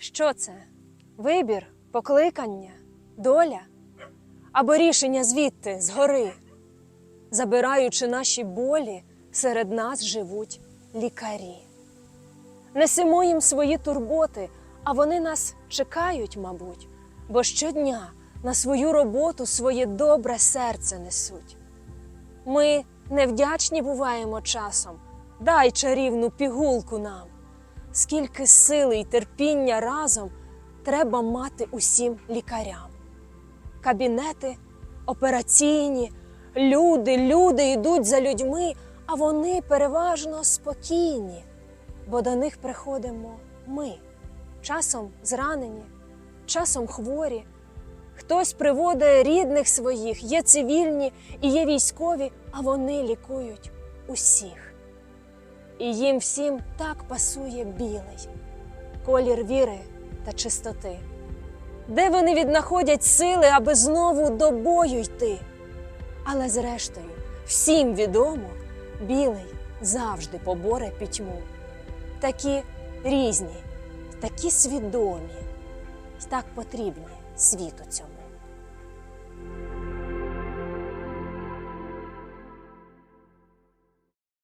Що це? Вибір, покликання, доля або рішення звідти, згори? Забираючи наші болі, серед нас живуть лікарі. Несемо їм свої турботи, а вони нас чекають, мабуть, бо щодня на свою роботу своє добре серце несуть. Ми невдячні буваємо часом, дай чарівну пігулку нам. Скільки сили й терпіння разом треба мати усім лікарям. Кабінети, операційні, люди, люди йдуть за людьми, а вони переважно спокійні, бо до них приходимо ми, часом зранені, часом хворі. Хтось приводить рідних своїх, є цивільні і є військові, а вони лікують усіх. І їм всім так пасує білий колір віри та чистоти. Де вони віднаходять сили, аби знову до бою йти? Але зрештою, всім відомо, білий завжди поборе пітьму. Такі різні, такі свідомі, й так потрібні світу цьому.